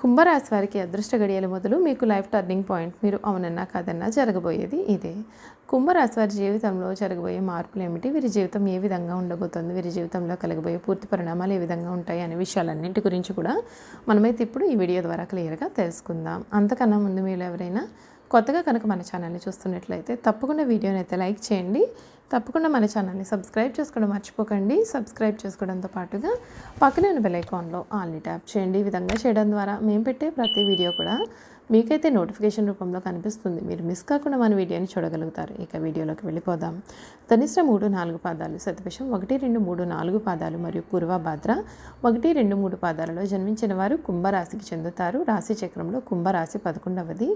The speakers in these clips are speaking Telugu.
కుంభరాశి వారికి అదృష్ట గడియలు మొదలు మీకు లైఫ్ టర్నింగ్ పాయింట్ మీరు అవునన్నా కాదన్నా జరగబోయేది ఇదే. కుంభరాశి వారి జీవితంలో జరగబోయే మార్పులు ఏమిటి? వీరి జీవితం ఏ విధంగా ఉండబోతోంది? వీరి జీవితంలో కలగబోయే పూర్తి పరిణామాలు ఏ విధంగా ఉంటాయి? అనే విషయాలన్నింటి గురించి కూడా మనమైతే ఇప్పుడు ఈ వీడియో ద్వారా క్లియర్గా తెలుసుకుందాం. అంతకన్నా ముందు మీరు ఎవరైనా కొత్తగా కనుక మన ఛానల్ని చూస్తున్నట్లయితే తప్పకుండా వీడియోని అయితే లైక్ చేయండి. తప్పకుండా మన ఛానల్ని సబ్స్క్రైబ్ చేసుకోవడం మర్చిపోకండి. సబ్స్క్రైబ్ చేసుకోవడంతో పాటుగా పక్కనే ఉన్న ఆల్ని ట్యాప్ చేయండి. ఈ విధంగా చేయడం ద్వారా మేము పెట్టే ప్రతి వీడియో కూడా మీకైతే నోటిఫికేషన్ రూపంలో కనిపిస్తుంది. మీరు మిస్ కాకుండా మన వీడియోని చూడగలుగుతారు. ఇక వీడియోలోకి వెళ్ళిపోదాం. ధనిష్ట మూడు నాలుగు పాదాలు సతవిషం ఒకటి రెండు మూడు నాలుగు పాదాలు మరియు పూర్వభాద్ర ఒకటి రెండు మూడు పాదాలలో జన్మించిన వారు కుంభరాశికి చెందుతారు. రాశి చక్రంలో కుంభరాశి పదకొండవది.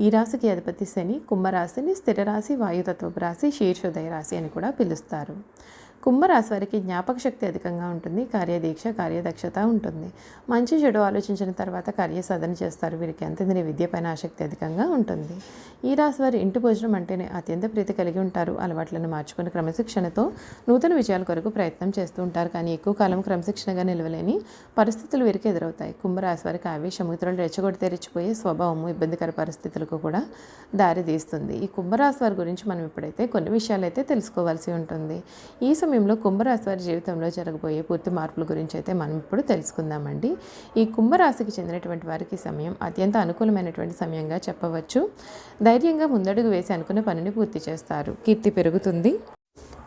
ఈ రాశికి అధిపతి శని. కుంభరాశిని స్థిర రాశి వాయుతత్వపు రాశి శీర్షోదయ రాశి. అని కూడా పిలుస్తారు. కుంభరాశి వారికి జ్ఞాపక శక్తి అధికంగా ఉంటుంది కార్యదీక్ష కార్యదక్షత ఉంటుంది. మంచి చెడు ఆలోచించిన తర్వాత కార్యసాధన చేస్తారు. వీరికి అంతదిని విద్యపైన ఆసక్తి అధికంగా ఉంటుంది. ఈ రాశి వారి ఇంటి భోజనం అంటేనే అత్యంత ప్రీతి కలిగి ఉంటారు. అలవాట్లను మార్చుకుని క్రమశిక్షణతో నూతన విజయాల కొరకు ప్రయత్నం చేస్తూ ఉంటారు. కానీ ఎక్కువ కాలం క్రమశిక్షణగా నిలవలేని పరిస్థితులు వీరికి ఎదురవుతాయి. కుంభరాశి వారికి ఆవేశం ఇతరులు రెచ్చగొట్టి తెరిచిపోయే స్వభావము ఇబ్బందికర పరిస్థితులకు కూడా దారితీస్తుంది. ఈ కుంభరాశి వారి గురించి మనం ఇప్పుడైతే కొన్ని విషయాలు అయితే తెలుసుకోవాల్సి ఉంటుంది. ఈ సమయంలో కుంభరాశి వారి జీవితంలో జరగబోయే పూర్తి మార్పుల గురించి అయితే మనం ఇప్పుడు తెలుసుకుందామండి. ఈ కుంభరాశికి చెందినటువంటి వారికి సమయం అత్యంత అనుకూలమైనటువంటి సమయంగా చెప్పవచ్చు. ధైర్యంగా ముందడుగు వేసి అనుకున్న పనిని పూర్తి చేస్తారు. కీర్తి పెరుగుతుంది.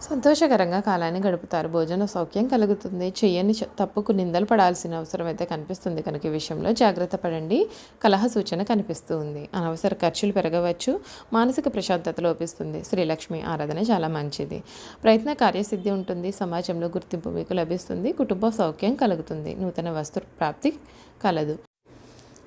సంతోషకరంగా కాలాన్ని గడుపుతారు. భోజన సౌఖ్యం కలుగుతుంది. చెయ్యని చ- తప్పుకు నిందలు పడాల్సిన అవసరం అయితే కనిపిస్తుంది. కనుక ఈ విషయంలో జాగ్రత్త పడండి. కలహ సూచన కనిపిస్తూ ఉంది అనవసర ఖర్చులు పెరగవచ్చు. మానసిక ప్రశాంతత లోపిస్తుంది. శ్రీలక్ష్మి ఆరాధన చాలా మంచిది. ప్రయత్న కార్యసిద్ధి ఉంటుంది. సమాజంలో గుర్తింపు మీకు లభిస్తుంది. కుటుంబ సౌఖ్యం కలుగుతుంది. నూతన వస్తు ప్రాప్తి కలదు.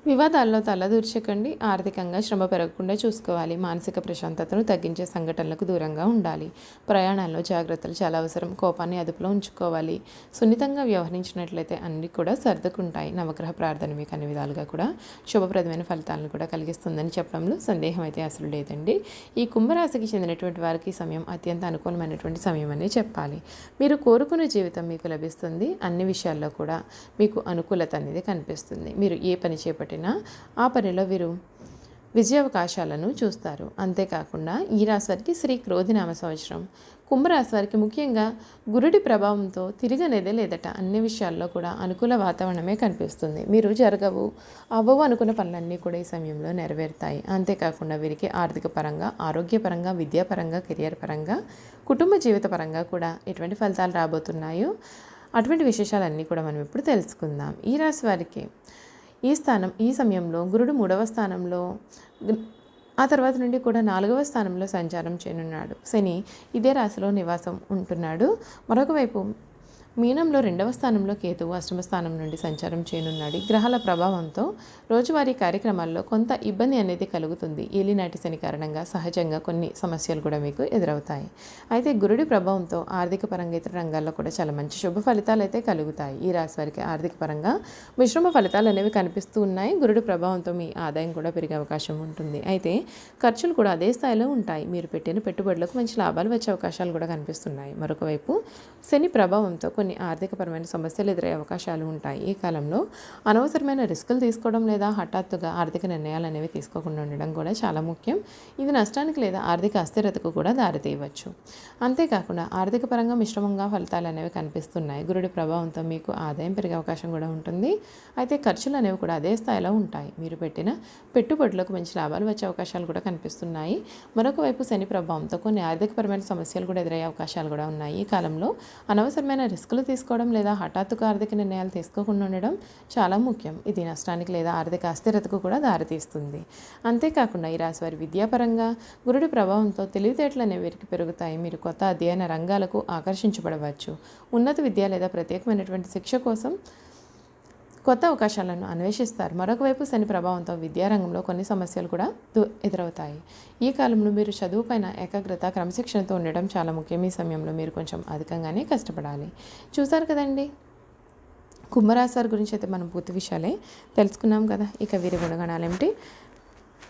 వివాదాల్లో తలదూర్చకండి. ఆర్థికంగా శ్రమ పెరగకుండా చూసుకోవాలి. మానసిక ప్రశాంతతను తగ్గించే సంఘటనలకు దూరంగా ఉండాలి. ప్రయాణాల్లో జాగ్రత్తలు చాలా అవసరం. కోపాన్ని అదుపులో ఉంచుకోవాలి. సున్నితంగా వ్యవహరించినట్లయితే అన్ని కూడా సర్దుకుంటాయి. నవగ్రహ ప్రార్థన మీకు అన్ని విధాలుగా కూడా శుభప్రదమైన ఫలితాలను కూడా కలిగిస్తుందని చెప్పడంలో సందేహం అయితే అసలు లేదండి. ఈ కుంభరాశికి చెందినటువంటి వారికి ఈ సమయం అత్యంత అనుకూలమైనటువంటి సమయం అని చెప్పాలి. మీరు కోరుకునే జీవితం మీకు లభిస్తుంది. అన్ని విషయాల్లో కూడా మీకు అనుకూలత అనేది కనిపిస్తుంది. మీరు ఏ పని చేపట్టిన ఆ పనిలో వీరు విజయావకాశాలను చూస్తారు. అంతేకాకుండా ఈ రాశివారికి శ్రీ క్రోధినామ సంవత్సరం. కుంభరాశి వారికి ముఖ్యంగా గురుడి ప్రభావంతో తిరగనేదే లేదట. అన్ని విషయాల్లో కూడా అనుకూల వాతావరణమే కనిపిస్తుంది. మీరు జరగవు అవ్వవు అనుకున్న పనులన్నీ కూడా ఈ సమయంలో నెరవేరుతాయి. అంతేకాకుండా వీరికి ఆర్థిక పరంగా ఆరోగ్యపరంగా విద్యాపరంగా కెరియర్ పరంగా కుటుంబ జీవిత పరంగా కూడా ఎటువంటి ఫలితాలు రాబోతున్నాయో అటువంటి విశేషాలన్నీ కూడా మనం ఇప్పుడు తెలుసుకుందాం. ఈ రాశి వారికి ఈ స్థానం ఈ సమయంలో గురుడు మూడవ స్థానంలో ఆ తర్వాత నుండి కూడా నాలుగవ స్థానంలో సంచారం చేయనున్నాడు. శని ఇదే రాశిలో నివాసం ఉంటున్నాడు. మరొక వైపు మీనంలో రెండవ స్థానంలో కేతువు అష్టమ స్థానం నుండి సంచారం చేయనున్నాడు. గ్రహాల ప్రభావంతో రోజువారీ కార్యక్రమాల్లో కొంత ఇబ్బంది అనేది కలుగుతుంది. ఏలినాటి శని కారణంగా సహజంగా కొన్ని సమస్యలు కూడా మీకు ఎదురవుతాయి. అయితే గురుడి ప్రభావంతో ఆర్థిక పరంగా ఇతర రంగాల్లో కూడా చాలా మంచి శుభ ఫలితాలు అయితే కలుగుతాయి. ఈ రాశి వారికి ఆర్థిక పరంగా మిశ్రమ ఫలితాలు అనేవి కనిపిస్తూ ఉన్నాయి. గురుడి ప్రభావంతో మీ ఆదాయం కూడా పెరిగే అవకాశం ఉంటుంది. అయితే ఖర్చులు కూడా అదే స్థాయిలో ఉంటాయి. మీరు పెట్టిన పెట్టుబడులకు మంచి లాభాలు వచ్చే అవకాశాలు కూడా కనిపిస్తున్నాయి. మరొకవైపు శని ప్రభావంతో కొన్ని ఆర్థికపరమైన సమస్యలు ఎదురయ్యే అవకాశాలు ఉంటాయి. ఈ కాలంలో అనవసరమైన రిస్కులు తీసుకోవడం లేదా హఠాత్తుగా ఆర్థిక నిర్ణయాలు అనేవి తీసుకోకుండా ఉండడం కూడా చాలా ముఖ్యం. ఇది నష్టానికి లేదా ఆర్థిక అస్థిరతకు కూడా దారితీయవచ్చు. అంతేకాకుండా ఆర్థిక పరంగా మిశ్రమంగా ఫలితాలు అనేవి కనిపిస్తున్నాయి. గురుడి ప్రభావంతో మీకు ఆదాయం పెరిగే అవకాశం కూడా ఉంటుంది. అయితే ఖర్చులు అనేవి కూడా అదే స్థాయిలో ఉంటాయి. మీరు పెట్టిన పెట్టుబడులకు మంచి లాభాలు వచ్చే అవకాశాలు కూడా కనిపిస్తున్నాయి. మరొక వైపు శని ప్రభావంతో కొన్ని ఆర్థికపరమైన సమస్యలు కూడా ఎదురయ్యే అవకాశాలు కూడా ఉన్నాయి. ఈ కాలంలో అనవసరమైన రిస్క్ రిస్కులు తీసుకోవడం లేదా హఠాత్తుగా ఆర్థిక నిర్ణయాలు తీసుకోకుండా ఉండడం చాలా ముఖ్యం. ఇది నష్టానికి లేదా ఆర్థిక అస్థిరతకు కూడా దారితీస్తుంది. అంతేకాకుండా ఈ రాశి వారి విద్యాపరంగా గురుడి ప్రభావంతో తెలివితేటలు అనేవి వీరికి పెరుగుతాయి. మీరు కొత్త అధ్యయన రంగాలకు ఆకర్షించబడవచ్చు. ఉన్నత విద్య లేదా ప్రత్యేకమైనటువంటి శిక్ష కోసం కొత్త అవకాశాలను అన్వేషిస్తారు. మరొక వైపు శని ప్రభావంతో విద్యారంగంలో కొన్ని సమస్యలు కూడా ఎదురవుతాయి. ఈ కాలంలో మీరు చదువుపైన ఏకాగ్రత క్రమశిక్షణతో ఉండడం చాలా ముఖ్యం. ఈ సమయంలో మీరు కొంచెం అధికంగానే కష్టపడాలి. చూసారు కదండి? కుంభరాశి వారి గురించి అయితే మనం పూర్తి విషయాలే తెలుసుకున్నాం కదా. ఇక వీరి గుణగణాలు ఏమిటి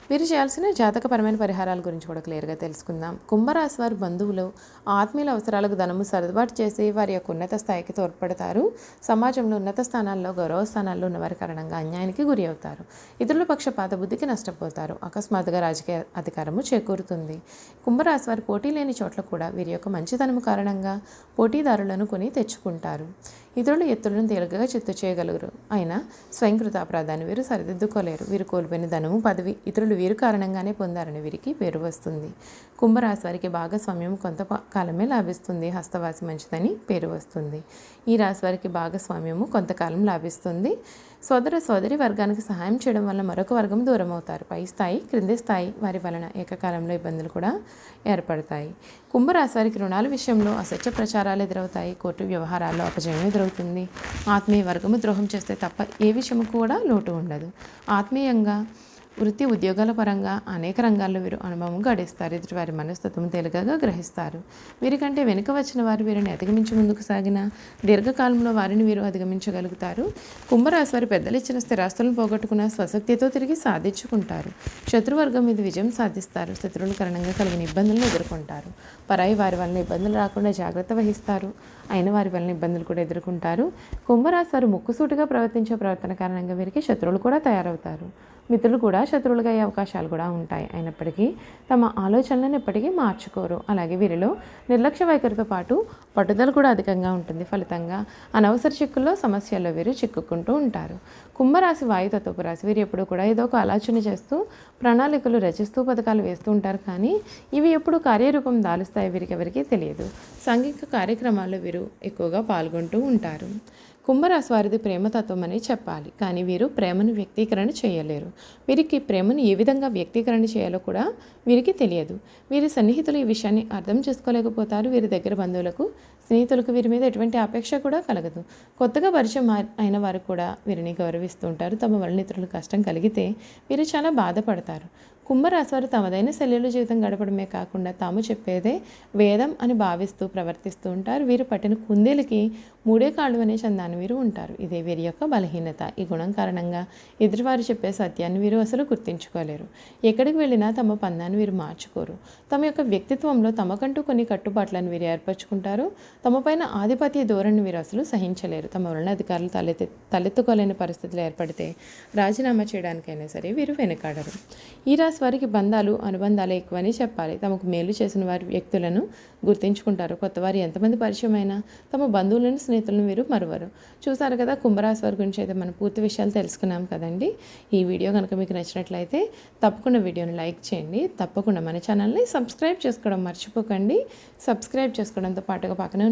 వీరు చేయాల్సిన జాతకపరమైన పరిహారాల గురించి కూడా క్లియర్గా తెలుసుకుందాం. కుంభరాశి వారి బంధువులు ఆత్మీయుల అవసరాలకు ధనము సర్దుబాటు చేసి వారి యొక్క ఉన్నత స్థాయికి తోడ్పడతారు. సమాజంలో ఉన్నత స్థానాల్లో గౌరవ స్థానాల్లో ఉన్నవారి కారణంగా అన్యాయానికి గురి అవుతారు. ఇతరుల పక్షపాత బుద్ధికి నష్టపోతారు. అకస్మాత్తుగా రాజకీయ అధికారము చేకూరుతుంది. కుంభరాశి వారి పోటీ లేని చోట్ల కూడా వీరి యొక్క మంచితనము కారణంగా పోటీదారులను కొని తెచ్చుకుంటారు. ఇతరుల ఎత్తులను తేలికగా చిత్తు చేయగలరు. అయినా స్వయంకృత అపరాధాన్ని వీరు సరిదిద్దుకోలేరు. వీరు కోల్పోయిన ధనము పదవి ఇతరులు వీరు కారణంగానే పొందారని వీరికి పేరు వస్తుంది. కుంభరాశి వారికి భాగస్వామ్యం కొంత కాలమే లాభిస్తుంది. హస్తవాసి మంచిదని పేరు వస్తుంది. ఈ రాశి వారికి భాగస్వామ్యము కొంతకాలం లాభిస్తుంది. సోదర సోదరి వర్గానికి సహాయం చేయడం వల్ల మరొక వర్గం దూరం అవుతారు. పై స్థాయి క్రింది స్థాయి వారి వలన ఏకకాలంలో ఇబ్బందులు కూడా ఏర్పడతాయి. కుంభరాశి వారికి రుణాల విషయంలో అసత్య ప్రచారాలు ఎదురవుతాయి. కోర్టు వ్యవహారాల్లో అపజయం ఎదురవుతుంది. ఆత్మీయ వర్గము ద్రోహం చేస్తే తప్ప ఏ విషయము కూడా లోటు ఉండదు. ఆత్మీయంగా వృత్తి ఉద్యోగాల పరంగా అనేక రంగాల్లో వీరు అనుభవం గడిస్తారు. ఎదుటి వారి మనస్తత్వం తేలికగా గ్రహిస్తారు. వీరికంటే వెనుక వచ్చిన వారు వీరిని అధిగమించి ముందుకు సాగిన దీర్ఘకాలంలో వారిని వీరు అధిగమించగలుగుతారు. కుంభరాశి వారి పెద్దలు ఇచ్చిన స్థిరాస్తులను పోగొట్టుకున్న స్వశక్తితో తిరిగి సాధించుకుంటారు. శత్రువర్గం మీద విజయం సాధిస్తారు. శత్రువుల కారణంగా కలిగిన ఇబ్బందులను ఎదుర్కొంటారు. పరాయి వారి వలన ఇబ్బందులు రాకుండా జాగ్రత్త వహిస్తారు. అయిన వారి వలన ఇబ్బందులు కూడా ఎదుర్కొంటారు. కుంభరాశి వారు ముక్కుసూటిగా ప్రవర్తించే ప్రవర్తన కారణంగా వీరికి శత్రువులు కూడా తయారవుతారు. మిత్రులు కూడా శత్రువులుగా అయ్యే అవకాశాలు కూడా ఉంటాయి. అయినప్పటికీ తమ ఆలోచనలను ఎప్పటికీ మార్చుకోరు. అలాగే వీరిలో నిర్లక్ష్య వైఖరితో పాటు పట్టుదల కూడా అధికంగా ఉంటుంది. ఫలితంగా అనవసర చిక్కుల్లో సమస్యల్లో వీరు చిక్కుకుంటూ ఉంటారు. కుంభరాశి వాయుతత్వపు రాశి వీరు ఎప్పుడు కూడా ఏదో ఒక ఆలోచన చేస్తూ ప్రణాళికలు రచిస్తూ పథకాలు వేస్తూ ఉంటారు. కానీ ఇవి ఎప్పుడు కార్యరూపం దాలుస్తాయి వీరికి ఎవరికీ తెలియదు. సాంఘిక కార్యక్రమాల్లో వీరు ఎక్కువగా పాల్గొంటూ ఉంటారు. కుంభరాశి వారిది ప్రేమతత్వం అని చెప్పాలి. కానీ వీరు ప్రేమను వ్యక్తీకరణ చేయలేరు. వీరికి ప్రేమను ఏ విధంగా వ్యక్తీకరణ చేయాలో కూడా వీరికి తెలియదు. వీరి సన్నిహితులు ఈ విషయాన్ని అర్థం చేసుకోలేకపోతారు. వీరి దగ్గర బంధువులకు స్నేహితులకు వీరి మీద ఎటువంటి అపేక్ష కూడా కలగదు. కొత్తగా పరిచయం అయిన వారు కూడా వీరిని గౌరవిస్తుంటారు. తమ వలన కష్టం కలిగితే వీరు చాలా బాధపడతారు. కుంభరాశివారు తమదైన శల్యుల జీవితం గడపడమే కాకుండా తాము చెప్పేదే వేదం అని భావిస్తూ ప్రవర్తిస్తూ ఉంటారు. వీరు పట్టిన కుందేలకి మూడే కాళ్ళు అనే చందాన్ని వీరు ఉంటారు. ఇదే వీరి యొక్క బలహీనత. ఈ గుణం కారణంగా ఎదుటివారు చెప్పే సత్యాన్ని వీరు అసలు గుర్తించుకోలేరు. ఎక్కడికి వెళ్ళినా తమ పందాన్ని వీరు మార్చుకోరు. తమ యొక్క వ్యక్తిత్వంలో తమకంటూ కొన్ని కట్టుబాట్లను వీరు ఏర్పరచుకుంటారు. తమపైన ఆధిపత్య ధోరణి వీరు అసలు సహించలేరు. తమ వలన అధికారులు తలెత్తి తలెత్తుకోలేని పరిస్థితులు ఏర్పడితే రాజీనామా చేయడానికైనా సరే వీరు వెనుకాడరు. ఈ రాశి వారికి బంధాలు అనుబంధాలు ఎక్కువని చెప్పాలి. తమకు మేలు చేసిన వారి వ్యక్తులను గుర్తించుకుంటారు. కొత్త వారు ఎంతమంది పరిచయం అయినా తమ బంధువులను స్నేహితులను వీరు మరువరు. చూసారు కదా కుంభరాశి వారి గురించి అయితే మనం పూర్తి విషయాలు తెలుసుకున్నాం కదండి. ఈ వీడియో కనుక మీకు నచ్చినట్లయితే తప్పకుండా వీడియోని లైక్ చేయండి. తప్పకుండా మన ఛానల్ని సబ్స్క్రైబ్ చేసుకోవడం మర్చిపోకండి. సబ్స్క్రైబ్ చేసుకోవడంతో పాటుగా పక్కన